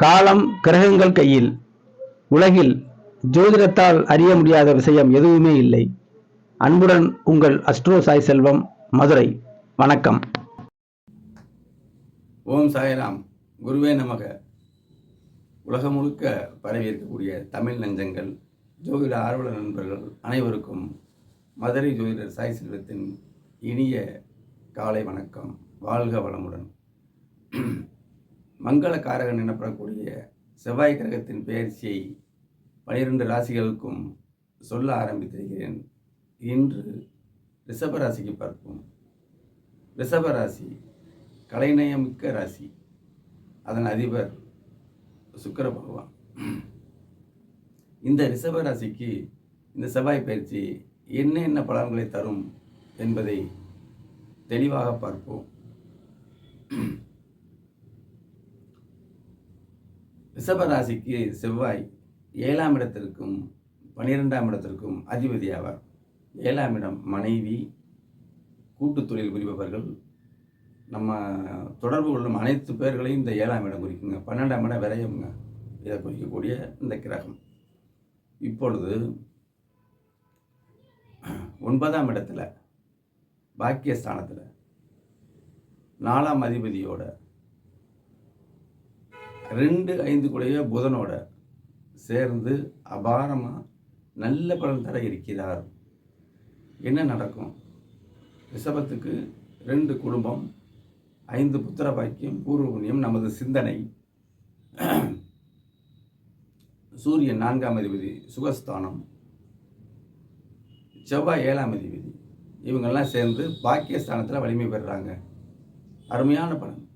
காலம் கிரகங்கள் கையில் உலகில் ஜோதிடத்தால் அறிய முடியாத விஷயம் எதுவுமே இல்லை. அன்புடன் உங்கள் அஸ்ட்ரோ சாய் செல்வம் மதுரை. வணக்கம். ஓம் சாய்ராம். குருவே நமக. உலகம் முழுக்க பரவி இருக்கக்கூடிய தமிழ் நெஞ்சங்கள் ஜோதிட ஆர்வலர் நண்பர்கள் அனைவருக்கும் மதுரை ஜோதிடர் சாய் செல்வத்தின் இனிய காலை வணக்கம். வாழ்க வளமுடன். மங்களக்காரகன் எனப்படக்கூடிய செவ்வாய் கிரகத்தின் பெயர்ச்சியை பனிரெண்டு ராசிகளுக்கும் சொல்ல ஆரம்பித்திருக்கிறேன். இன்று ரிஷபராசிக்கு பார்ப்போம். ரிஷபராசி கலைநயமிக்க ராசி. அதன் அதிபர் சுக்கர பகவான். இந்த ரிஷபராசிக்கு இந்த செவ்வாய் பயிற்சி என்ன என்ன பலன்களை தரும் என்பதை தெளிவாக பார்ப்போம். ரிஷபராசிக்கு செவ்வாய் ஏழாம் இடத்திற்கும் பனிரெண்டாம் இடத்திற்கும் அதிபதி ஆவார் ஏழாம் இடம் மனைவி கூட்டுத் தொழில் புரிபவர்கள். நம்ம தொடர்பு கொள்ளும் அனைத்து பேர்களையும் இந்த ஏழாம் இடம் குறிக்குங்க. பன்னெண்டாம் இடம் விரயம்ங்க. இதை குறிக்கக்கூடிய இந்த கிரகம். இப்பொழுது ஒன்பதாம் இடத்துல பாக்கியஸ்தானத்தில் நாலாம் அதிபதியோட ரெண்டு ஐந்து கூடைய புதனோட சேர்ந்து அபாரமாக நல்ல பலன் தர இருக்கிறார். என்ன நடக்கும்? ரிஷபத்துக்கு ரெண்டு குடும்பம் ஐந்து புத்திர பாக்கியம் பூர்வ புண்ணியம் நமது சிந்தனை. சூரியன் நான்காம் அதிபதி சுகஸ்தானம். செவ்வாய் ஏழாம் அதிபதி. இவங்கெல்லாம் சேர்ந்து பாக்கியஸ்தானத்தில் வலிமை பெறுறாங்க. அருமையான பலன்.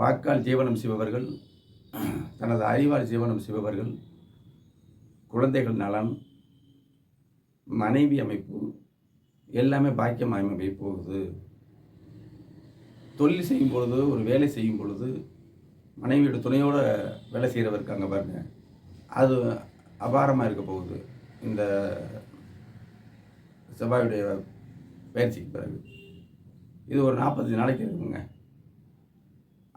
வாக்கால் ஜீவனம் செய்பவர்கள் தனது அறிவால் ஜீவனம் செய்பவர்கள் குழந்தைகள் நலன் மனைவி அமைப்பு எல்லாமே பாக்கியம் அமைப்பை போகுது தொழில் செய்யும் பொழுது ஒரு வேலை செய்யும் பொழுது மனைவியோட துணையோட வேலை செய்கிறவர் இருக்காங்க பாருங்க. அது அபாரமாக இருக்க போகுது. இந்த செவ்வாயுடைய பயிற்சிக்கு பிறகு. இது ஒரு நாற்பத்தஞ்சு நாளைக்கு இருக்குங்க.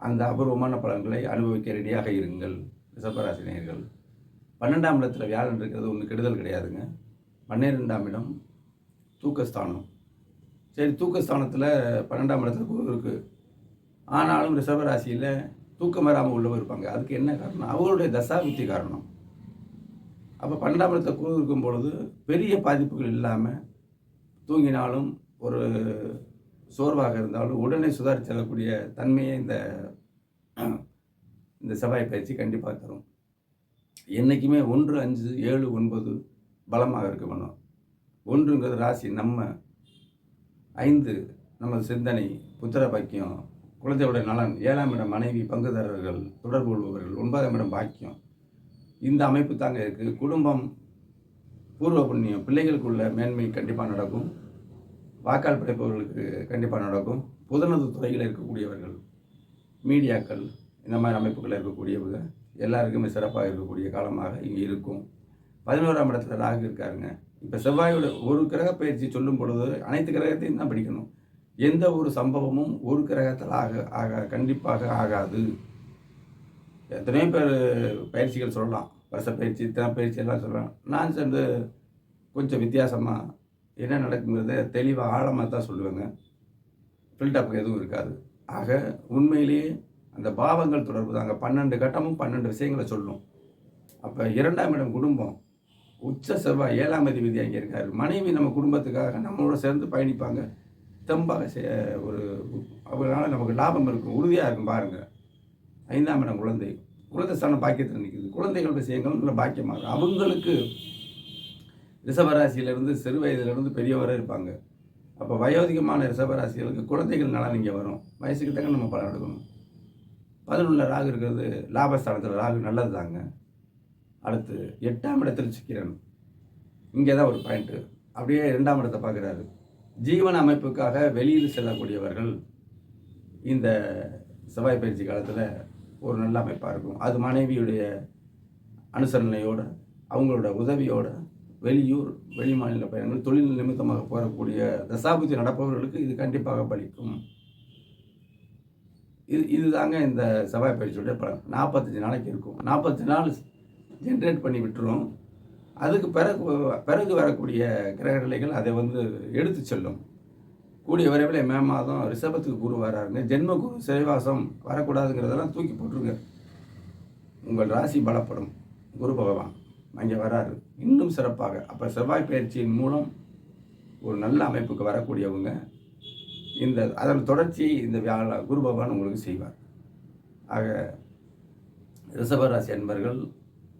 அந்த அபூர்வமான பலன்களை அனுபவிக்க ரெடியாக இருங்கள். ரிஷபராசினியர்கள். பன்னெண்டாம் இடத்துல வியாழன் இருக்கிறது ஒன்று கெடுதல் கிடையாதுங்க. பன்னிரெண்டாம் இடம் தூக்கஸ்தானம். சரி தூக்கஸ்தானத்தில் பன்னெண்டாம் இடத்துல குரு இருக்குது ஆனாலும் ரிஷபராசியில் தூக்கம் வராமல் உள்ளவர் இருப்பாங்க. அதுக்கு என்ன காரணம்? அவங்களுடைய தசாபுத்தி காரணம். அப்போ பன்னெண்டாம் இடத்துல குரு இருக்கும் பொழுது பெரிய பாதிப்புகள் இல்லாமல் தூங்கினாலும் ஒரு சோர்வாக இருந்தாலும் உடனே சுதாரி செல்லக்கூடிய தன்மையை இந்த இந்த செவ்வாய் பயிற்சி கண்டிப்பாக தரும். என்றைக்குமே ஒன்று அஞ்சு ஏழு ஒன்பது பலமாக இருக்க வேணும். ஒன்றுங்கிறது ராசி நம்ம ஐந்து நமது சிந்தனை புத்திர பாக்கியம் குழந்தையோட நலன் ஏழாம் இடம் மனைவி பங்குதாரர்கள் தொடர்பு கொள்பவர்கள் ஒன்பதாம் இடம் பாக்கியம். இந்த அமைப்பு தாங்க இருக்குது குடும்பம் பூர்வ புண்ணியம் பிள்ளைகளுக்குள்ள மேன்மை கண்டிப்பாக நடக்கும். வாக்கால் படைப்பவர்களுக்கு கண்டிப்பாக நடக்கும். புதனது துறையில் இருக்கக்கூடியவர்கள் மீடியாக்கள் இந்த மாதிரி அமைப்புகள் இருக்கக்கூடியவங்க எல்லாருக்குமே சிறப்பாக இருக்கக்கூடிய காலமாக இங்கே இருக்கும். பதினோராம் இடத்துல ராகு இருக்காருங்க. இப்போ செவ்வாயோட ஒரு கிரக பயிற்சி சொல்லும் பொழுது அனைத்து கிரகத்தையும் தான் படிக்கணும். எந்த ஒரு சம்பவமும் ஒரு கிரகத்தில் ஆக ஆக கண்டிப்பாக ஆகாது. எத்தனையோ பேர் பயிற்சிகள் சொல்லலாம். வருஷ பயிற்சி தின பயிற்சி எல்லாம் சொல்லலாம். நான் சேர்ந்து கொஞ்சம் வித்தியாசமாக என்ன நடக்குங்கிறத தெளிவாக ஆழமாக தான் சொல்லுவேங்க. ஃபில்டப் எதுவும் இருக்காது. ஆக உண்மையிலேயே அந்த பாவங்கள் தொடர்பு தாங்க பன்னெண்டு கட்டமும் பன்னெண்டு விஷயங்களை சொல்லும். அப்போ இரண்டாம் இடம் குடும்பம். உச்ச செவ்வாய் ஏழாம் அதிபதி அங்கே இருக்கார். மனைவி நம்ம குடும்பத்துக்காக நம்மளோட சேர்ந்து பயணிப்பாங்க. தெம்பாக செ- ஒரு அவங்களால நமக்கு லாபம் இருக்கும். உறுதியாக இருக்கும் பாருங்கள் ஐந்தாம் இடம் குழந்தை. குழந்தை ஸ்தானம் பாக்கியத்தில் நிற்கிது குழந்தைகள் விஷயங்கள் நல்ல பாக்கியமாக அவங்களுக்கு ரிஷபராசியிலேருந்து சிறு வயதிலிருந்து பெரியவரை இருப்பாங்க. அப்போ வயோதிகமான ரிஷபராசிகளுக்கு குழந்தைகள் நல்லா இங்கே வரும். வயசுக்கு தக்க நம்ம பலன் எடுக்கணும். பதினொன்றில் ராகு இருக்கிறது லாபஸ்தானத்தில் ராகு நல்லது தாங்க. அடுத்து எட்டாம் இடத்தில் சுக்கிரன். இங்கே தான் ஒரு பாயிண்ட்டு அப்படியே ரெண்டாம் இடத்தை பார்க்குறாரு. ஜீவன அமைப்புக்காக வெளியில் செல்லக்கூடியவர்கள் இந்த செவ்வாய் பயிற்சி காலத்தில் ஒரு நல்ல அமைப்பாக இருக்கும். அது மனைவியுடைய அனுசரணையோட அவங்களோட உதவியோடு வெளியூர் வெளிமாநில பயணங்கள் தொழில் நிமித்தமாக போகக்கூடிய தசாபுத்தி நடப்பவர்களுக்கு இது கண்டிப்பாக பலிக்கும். இது இதுதாங்க இந்த செவ்வாய் பயிற்சியுடைய பலன். நாற்பத்தஞ்சு நாளைக்கு இருக்கும். நாற்பத்தஞ்சு நாள் ஜென்ரேட் பண்ணி விட்டுரும். அதுக்கு பிறகு பிறகு வரக்கூடிய கிரக நிலைகள் அதை வந்து எடுத்து செல்லும். கூடிய விரைவில் மே மாதம் ரிஷபத்துக்கு குரு வராருங்க. ஜென்ம குரு சிறைவாசம் வரக்கூடாதுங்கிறதெல்லாம் தூக்கி போட்டுருங்க உங்கள் ராசி பலப்படும். குரு பகவான். அங்கே வராரு இன்னும் சிறப்பாக அப்போ செவ்வாய் பயிற்சியின் மூலம் ஒரு நல்ல அமைப்புக்கு வரக்கூடியவங்க இந்த அதன் தொடர்ச்சியை இந்த வியாழ குரு பகவான் உங்களுக்கு செய்வார். ஆக ரிஷபராசி அன்பர்கள்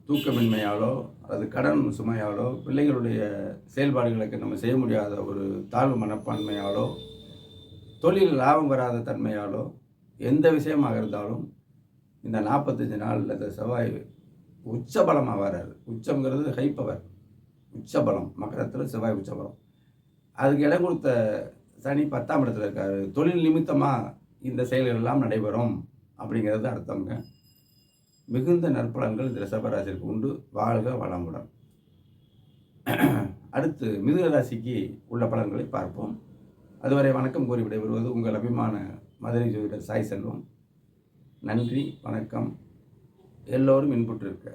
தூக்கமின்மையாலோ அல்லது கடன் சுமையாலோ பிள்ளைகளுடைய செயல்பாடுகளுக்கு நம்ம செய்ய முடியாத ஒரு தாழ்வு மனப்பான்மையாலோ தொழில் லாபம் வராத தன்மையாலோ எந்த விஷயமாக இருந்தாலும் இந்த நாற்பத்தஞ்சு நாள் இந்த செவ்வாய் உச்சபலமாக வர்றாரு உச்சங்கிறது ஹை பவர் உச்சபலம். மக்கரத்தில் செவ்வாய் உச்சபலம். அதுக்கு இடம் கொடுத்த சனி பத்தாம் இடத்துல இருக்கார். தொழில் நிமித்தமாக இந்த செயல்கள் எல்லாம் நடைபெறும் அப்படிங்கிறது அர்த்தம்ங்க. மிகுந்த நற்பலன்கள் இந்த ரிஷபராசிற்கு உண்டு. வாழ்க வளமுடன். அடுத்து மிதுன ராசிக்கு உள்ள பலன்களை பார்ப்போம். அதுவரை வணக்கம் கூறி விடைபெறுவது உங்கள் அபிமான மதுரை ஜோதிடர் சாய் செல்வம். நன்றி வணக்கம். எல்லோரும் இன்புற்றிருக்க